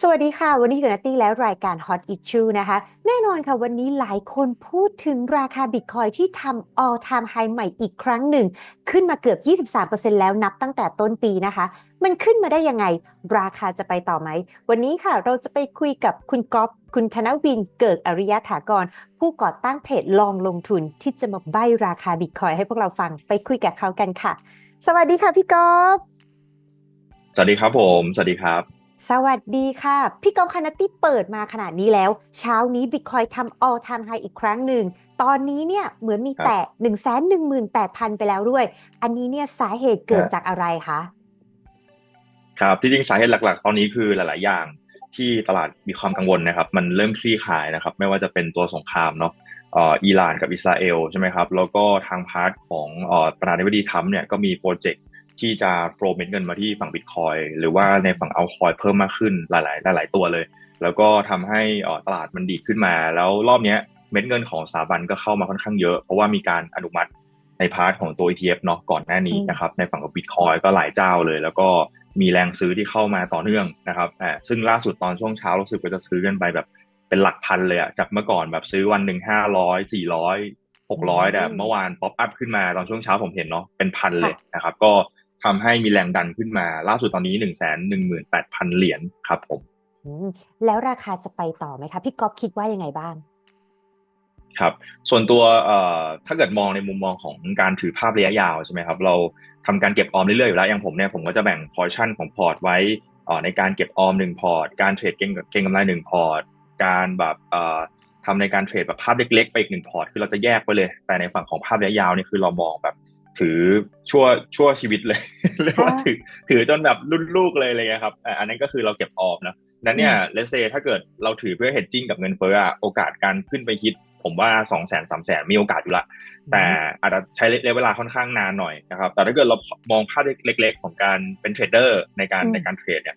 สวัสดีค่ะ วันนี้อยู่กับนัตตี้แล้วรายการ Hot Issue นะคะ แน่นอนค่ะ วันนี้หลายคนพูดถึงราคาบิตคอยที่ทำ all time high ใหม่อีกครั้งหนึ่ง ขึ้นมาเกือบ 23%แล้วนับตั้งแต่ต้นปีนะคะ มันขึ้นมาได้ยังไง ราคาจะไปต่อไหม วันนี้ค่ะเราจะไปคุยกับคุณก๊อฟคุณธนวินเกิดอริยะถากร ผู้ก่อตั้งเพจลองลงทุนที่จะมาใบราคาบิตคอยให้พวกเราฟังไปคุยกับเขากันค่ะ สวัสดีค่ะพี่ก๊อฟสวัสดีครับผม สวัสดีครับ สวัสดีค่ะ พี่กอล์ฟคานาตี้เปิดมาขนาดนี้แล้ว เช้านี้บิตคอยทำ all time high อีกครั้งหนึ่ง ตอนนี้เนี่ยเหมือนมีครับแตะ1 1 8 0 0 0 ไปแล้วด้วย อันนี้เนี่ยสาเหตุเกิดฮะจากอะไรคะ ครับที่จริงสาเหตุหลักๆ ตอนนี้คือหลาย ๆ อย่างที่ตลาดมีความกังวลนะครับ มันเริ่มคลี่คลายนะครับ ไม่ว่าจะเป็นตัวสงครามเนาะเอ่ออิหร่านกับอิสราเอลใช่ไหมครับ แล้วก็ทางพาร์ทของเอ่อประธานาธิบดีทรัมป์เนี่ยก็มีโปรเจกต์ ที่จะโปรเม็ดเงินมาที่ฝั่งบิตคอยหรือว่าในฝั่งเอาคอยเพิ่มมากขึ้นหลาย ๆ หลาย ๆ ตัวเลย แล้วก็ทำให้เอ่อตลาดมันดีขึ้นมา แล้วรอบเนี้ยเม็ดเงินของสถาบันก็เข้ามาค่อนข้างเยอะ เพราะว่ามีการอนุมัติในพาร์ทของตัว ETF เนาะก่อนหน้านี้อืมนะครับในฝั่งของบิตคอยก็หลายเจ้าเลย แล้วก็มีแรงซื้อที่เข้ามาต่อเนื่องนะครับอ่าซึ่งล่าสุดตอนช่วงเช้ารู้สึกว่าจะซื้อกันไปแบบเป็นหลักพันเลยอะจากเมื่อก่อนแบบซื้อวันหนึ่งห้าร้อยสี่ร้อยหกร้อยแต่เมื่อวานป๊อปอัพขึ้นมาตอนช่วงเช้าผมเห็นเนาะเป็นพันเลยนะครับ ก็ ทำให้มีแรงดันขึ้นมา ล่าสุดตอนนี้หนึ่งแสนหนึ่งหมื่นแปดพันเหรียญครับผมอืมแล้วราคาจะไปต่อไหมคะ พี่ก๊อฟคิดว่ายังไงบ้างครับส่วนตัวเอ่อถ้าเกิดมองในมุมมองของการถือภาพระยะยาวใช่ไหมครับเราทำการเก็บออมเรื่อยๆอยู่แล้วอย่างผมเนี่ยผมก็จะแบ่งพอร์ชั่นของพอร์ตไว้เอ่อในการเก็บออมหนึ่งพอร์ต การเทรดเก็งเก็งกำไรหนึ่งพอร์ต การแบบเอ่อทำในการเทรดแบบภาพเล็กๆ ไปอีกหนึ่งพอร์ต คือเราจะแยกไปเลย แต่ในฝั่งของภาพระยะยาวนี่คือเรามองแบบ ถือชั่วชั่วชีวิตเลยเรียกว่าอ่าถือถือจนแบบรุ่นลูกเลยอะไรเลยครับอะอันนั้นก็คือเราเก็บออมนะนั้นเนี่ยเลสเซถ้าเกิดเราถือเพื่อ hedging กับเงินเฟ้ออะโอกาสการขึ้นไปคิด ผมว่าสองแสนสามแสนมีโอกาสอยู่ละแต่อาจจะใช้ระยะเวลาค่อนข้างนานหน่อยนะครับ แต่ถ้าเกิดเรามองภาพเล็ก ๆ ของการเป็นเทรดเดอร์ในการอืมในการเทรดเนี่ย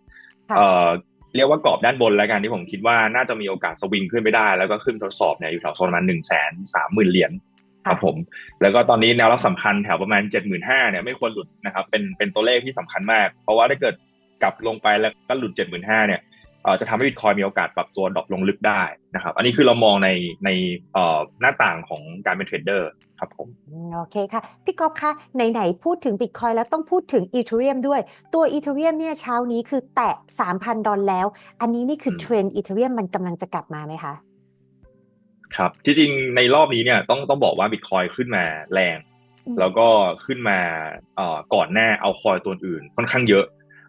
ค่ะเอ่อเรียกว่ากรอบด้านบนแล้วกันที่ผมคิดว่าน่าจะมีโอกาสสวิงขึ้นไปได้ แล้วก็ขึ้นทดสอบเนี่ยอยู่แถวโซนประมาณหนึ่งแสนสามหมื่นเหรียญ ครับผม แล้วก็ตอนนี้แนวรับสำคัญแถวประมาณ 75,000เนี่ยไม่ควรหลุดนะครับ เป็นเป็นตัวเลขที่สำคัญมาก เพราะว่าถ้าเกิดกลับลงไปแล้วก็หลุด 75,000เนี่ยเอ่อจะทำให้บิตคอยมีโอกาสปรับตัวดรอปลงลึกได้นะครับ อันนี้คือเรามองในในเอ่อหน้าต่างของการเป็นเทรดเดอร์ครับผมอืมโอเคค่ะ พี่ก๊อฟคะไหนๆพูดถึงบิตคอยแล้วต้องพูดถึงอีเทเรียมด้วย ตัวอีเทเรียมเนี่ยเช้านี้คือแตะ 3,000 ดอลแล้ว อันนี้นี่คือมเทรนด์อีเทเรียมมันกำลังจะกลับมาไหมคะ ครับที่จริงในรอบนี้เนี่ยต้องต้องบอกว่าบิตคอยขึ้นมาแรงอืมแล้วก็ขึ้นมาเอ่อก่อนหน้าเอาคอยตัวอื่นค่อนข้างเยอะ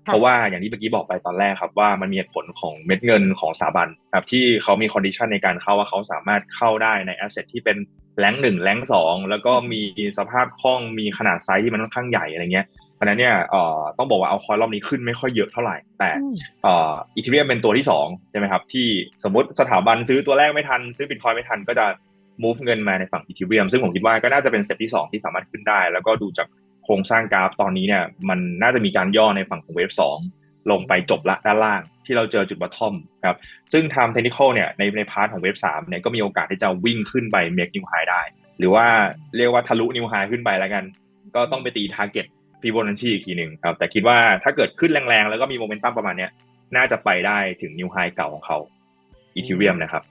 ค่ะเพราะว่าอย่างที่เมื่อกี้บอกไปตอนแรกครับว่ามันมีเหตุผลของเม็ดเงินของสถาบันครับที่เขามีคอนดิชันในการเข้าว่าเขาสามารถเข้าได้ในแอสเซทที่เป็นแรงหนึ่งแรงสองแล้วก็มีสภาพคล่องมีขนาดไซส์ที่มันค่อนข้างใหญ่อะไรเงี้ย เพราะฉะนั้นเนี่ยเอ่อต้องบอกว่าเอาคอยรอบนี้ขึ้นไม่ค่อยเยอะเท่าไหร่ แต่อืมเอ่ออีเทเรียมเป็นตัวที่สองใช่ไหมครับ ที่สมมติสถาบันซื้อตัวแรกไม่ทัน ซื้อบิตคอยไม่ทันก็จะ move เงินมาในฝั่งอีเทเรียมซึ่งผมคิดว่าก็น่าจะเป็นสเต็ปที่สองที่สามารถขึ้นได้ แล้วก็ดูจากโครงสร้างกราฟตอนนี้เนี่ย มันน่าจะมีการย่อในฝั่งของเวฟสองลงไปจบละด้านล่างที่เราเจอจุดบัตทอมครับซึ่ง time technical เนี่ยในในพาร์ทของเวฟสามเนี่ยก็มีโอกาสที่จะวิ่งขึ้นไป make new high ได้ หรือว่าเรียกว่าทะลุ new high ขึ้นไปแล้วกัน ก็ต้องไปตี target Fibonacci อีกทีหนึ่งครับ แต่คิดว่าถ้าเกิดขึ้นแรงๆ แล้วก็มีโมเมนตัมประมาณเนี้ย น่าจะไปได้ถึง new high เก่าของเขาอีเทเรียมนะครับ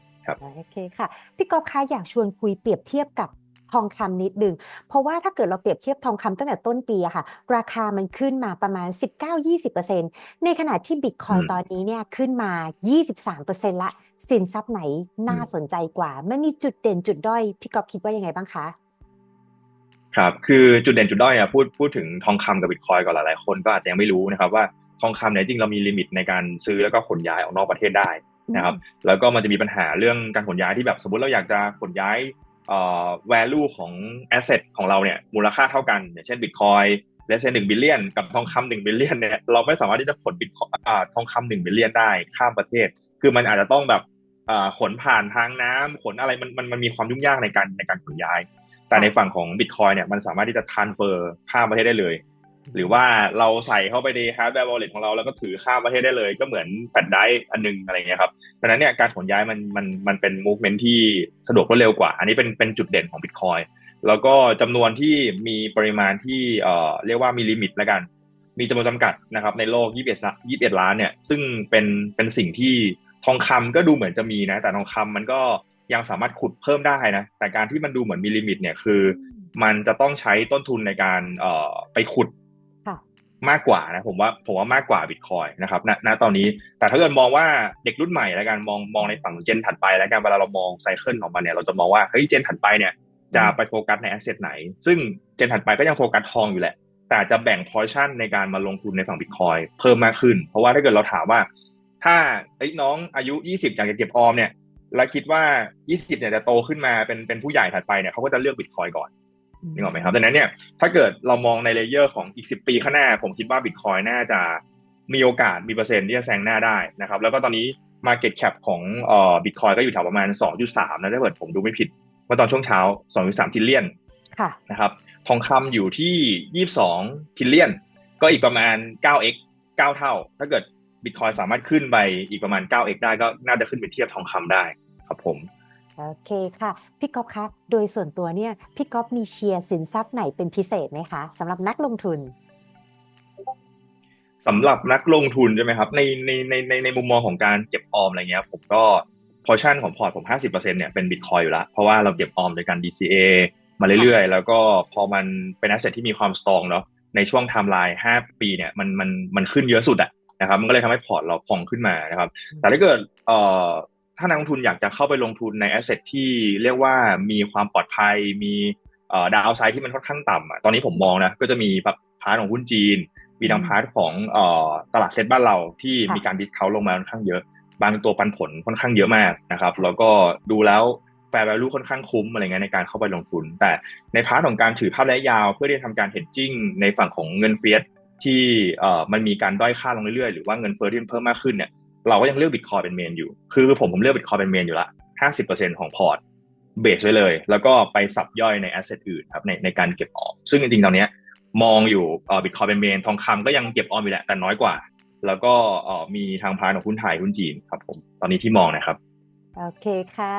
โอเคค่ะ พี่ก๊อฟคะอยากชวนคุยเปรียบเทียบกับทองคำนิดนึง เพราะว่าถ้าเกิดเราเปรียบเทียบทองคำตั้งแต่ต้นปีอะค่ะ ราคามันขึ้นมาประมาณ 19-20%ในขณะที่บิตคอยอืมตอนนี้เนี่ยขึ้นมา 23%ละสินทรัพย์ไหนน่าอืมสนใจกว่ามันมีจุดเด่นจุดด้อย พี่ก๊อฟคิดว่ายังไงบ้างคะ ครับคือจุดเด่นจุดด้อยอะพูดพูดถึงทองคำกับบิตคอยก่อนหลายๆคนก็อาจจะยังไม่รู้นะครับว่าทองคำเนี่ยจริงเรามีลิมิตในการซื้อแล้วก็ขนย้ายออกนอกประเทศได้นะครับแล้วก็มันจะมีปัญหาเรื่องการขนย้ายที่แบบสมมติเราอยากจะขนย้ายเอ่อ value ของ asset ของเราเนี่ยมูลค่าเท่ากันอย่างเช่น Bitcoin และเช่นหนึ่งบิลเลียนกับทองคำหนึ่งบิลเลียนเนี่ยเราไม่สามารถที่จะขนบิตอ่าทองคำหนึ่งบิลเลียนได้ข้ามประเทศ คือมันอาจจะต้องแบบอ่าขนผ่านทางน้ำขนอะไรมันมันมันมีความยุ่งยากในการในการขนย้าย แต่ในฝั่งของ Bitcoin เนี่ยมันสามารถที่จะ transfer ข้ามประเทศได้เลย หรือว่าเราใส่เข้าไปใน hardware wallet ของเราแล้วก็ถือข้ามประเทศได้เลย ก็เหมือนแผ่นไดรฟ์อันหนึงอะไรเงี้ยครับเพราะฉะนั้นเนี่ยการขนย้ายมันมันมันเป็น movement ที่สะดวกรวดเร็วกว่า อันนี้เป็นเป็นจุดเด่นของ Bitcoin แล้วก็จำนวนที่มีปริมาณที่เอ่อเรียกว่ามีลิมิตแล้วกัน มีจำนวนจำกัดนะครับในโลก 21 21 ล้านเนี่ย ซึ่งเป็นเป็นสิ่งที่ทองคำก็ดูเหมือนจะมีนะ แต่ทองคำมันก็ ยังสามารถขุดเพิ่มได้นะ แต่การที่มันดูเหมือนมีลิมิต เนี่ยคือ มันจะต้องใช้ต้นทุนในการเอ่อไปขุดค่ะมากกว่านะผมว่าผมว่ามากกว่าบิตคอยนะครับณณตอนนี้แต่ถ้าเกิดมองว่าเด็กรุ่นใหม่แล้วกันมองมองในฝั่งเจนถัดไปแล้วกันเวลาเรามองไซเคิลของมันเนี่ยเราจะมองว่าเฮ้ยเจนถัดไปเนี่ยจะไปโฟกัสในแอสเซทไหน ซึ่งเจนถัดไปก็ยังโฟกัสทองอยู่แหละ แต่จะแบ่งพอร์ชั่นในการมาลงทุนในฝั่งบิตคอยเพิ่มมากขึ้น เพราะว่าถ้าเกิดเราถามว่า ถ้าไอ้ยน้องอายุ 20 อยากจะเก็บออมเนี่ย แล้วคิดว่า 20 เนี่ยจะโตขึ้นมาเป็นเป็นผู้ใหญ่ถัดไปเนี่ยเขาก็จะเลือกบิตคอยก่อนนึกออกไหมครับดังนั้นเนี่ยถ้าเกิดเรามองในเลเยอร์ของอีก 10 ปีข้างหน้า ผมคิดว่าบิตคอยน่าจะมีโอกาสมีเปอร์เซ็นต์ที่จะแซงหน้าได้นะครับ แล้วก็ตอนนี้ Market Cap ของเอ่อบิตคอยก็อยู่แถวประมาณ 2.3 นะถ้าเกิดผมดูไม่ผิดเมื่อตอนช่วงเช้า 2.3ทิลเลียนค่ะนะครับ ทองคำอยู่ที่ 22ทิลเลียน ก็อีกประมาณ 9x 9 เท่า ถ้าเกิดบิตคอยสามารถขึ้นไปอีกประมาณ 9x ได้ก็น่าจะขึ้นไปเทียบทองคำได้ ครับผม โอเคค่ะ พี่ก๊อฟคะโดยส่วนตัวเนี่ยพี่ก๊อฟมีเชียร์สินทรัพย์ไหนเป็นพิเศษไหมคะสำหรับนักลงทุนสำหรับนักลงทุนใช่ไหมครับในในในในในมุมมองของการเก็บออมอะไรเงี้ยผมก็พอชั่นของพอร์ตผม 50%เนี่ยเป็นบิตคอยอยู่แล้วเพราะว่าเราเก็บออมโดยการ DCA มาเรื่อยๆ แล้วก็พอมันเป็น asset ที่มีความสตรองเนาะในช่วงไทม์ไลน์ 5 ปีเนี่ยมันมันมันขึ้นเยอะสุดอะนะครับมันก็เลยทำให้พอร์ตเราพองขึ้นมานะครับ แต่ถ้าเกิดเอ่อ ถ้านักลงทุนอยากจะเข้าไปลงทุนใน asset ที่เรียกว่ามีความปลอดภัย มีเอ่อดาวไซด์ที่มันค่อนข้างต่ำอะตอนนี้ผมมองนะ ก็จะมีแบบพาร์ทของหุ้นจีน มีทางพาร์ทของเอ่อตลาดเซ็ตบ้านเราที่ค่ะมีการดิสคาวลงมาค่อนข้างเยอะ บางตัวปันผลค่อนข้างเยอะมากนะครับ แล้วก็ดูแล้วแฟร์ value ค่อนข้างคุ้มอะไรเงี้ยในการเข้าไปลงทุน แต่ในพาร์ทของการถือภาพระยะยาวเพื่อที่จะทำการ hedging ในฝั่งของเงินเฟียสที่เอ่อมันมีการด้อยค่าลงเรื่อยๆ หรือว่าเงินเฟ้อที่มันเพิ่มมากขึ้นเนี่ย เราก็ยังเลือกบิตคอยเป็นเมนอยู่ คือผมผมเลือกบิตคอยเป็นเมนอยู่ละห้าสิบเปอร์เซ็นของพอร์ตเบสไว้เลย แล้วก็ไปสับย่อยในแอสเซทอื่นครับในในการเก็บออมซึ่งจริงๆตอนนี้มองอยู่บิตคอยเป็นเมนทองคำก็ยังเก็บออมอยู่แหละแต่น้อยกว่า แล้วก็มีทางพาร์ของหุ้นไทยหุ้นจีนครับผมตอนนี้ที่มองนะครับ โอเคค่ะ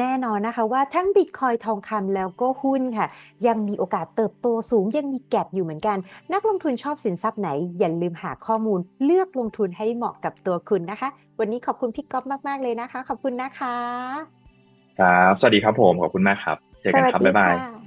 แน่นอนนะคะว่าทั้งบิตคอยทองคำแล้วก็หุ้นค่ะ ยังมีโอกาสเติบโตสูงยังมีแก็บอยู่เหมือนกัน นักลงทุนชอบสินทรัพย์ไหน อย่าลืมหาข้อมูลเลือกลงทุนให้เหมาะกับตัวคุณนะคะ วันนี้ขอบคุณพี่ก๊อฟมากๆเลยนะคะ ขอบคุณนะคะ ครับ สวัสดีครับผม ขอบคุณมากครับ เจอกันครับ บ๊ายบายค่ะ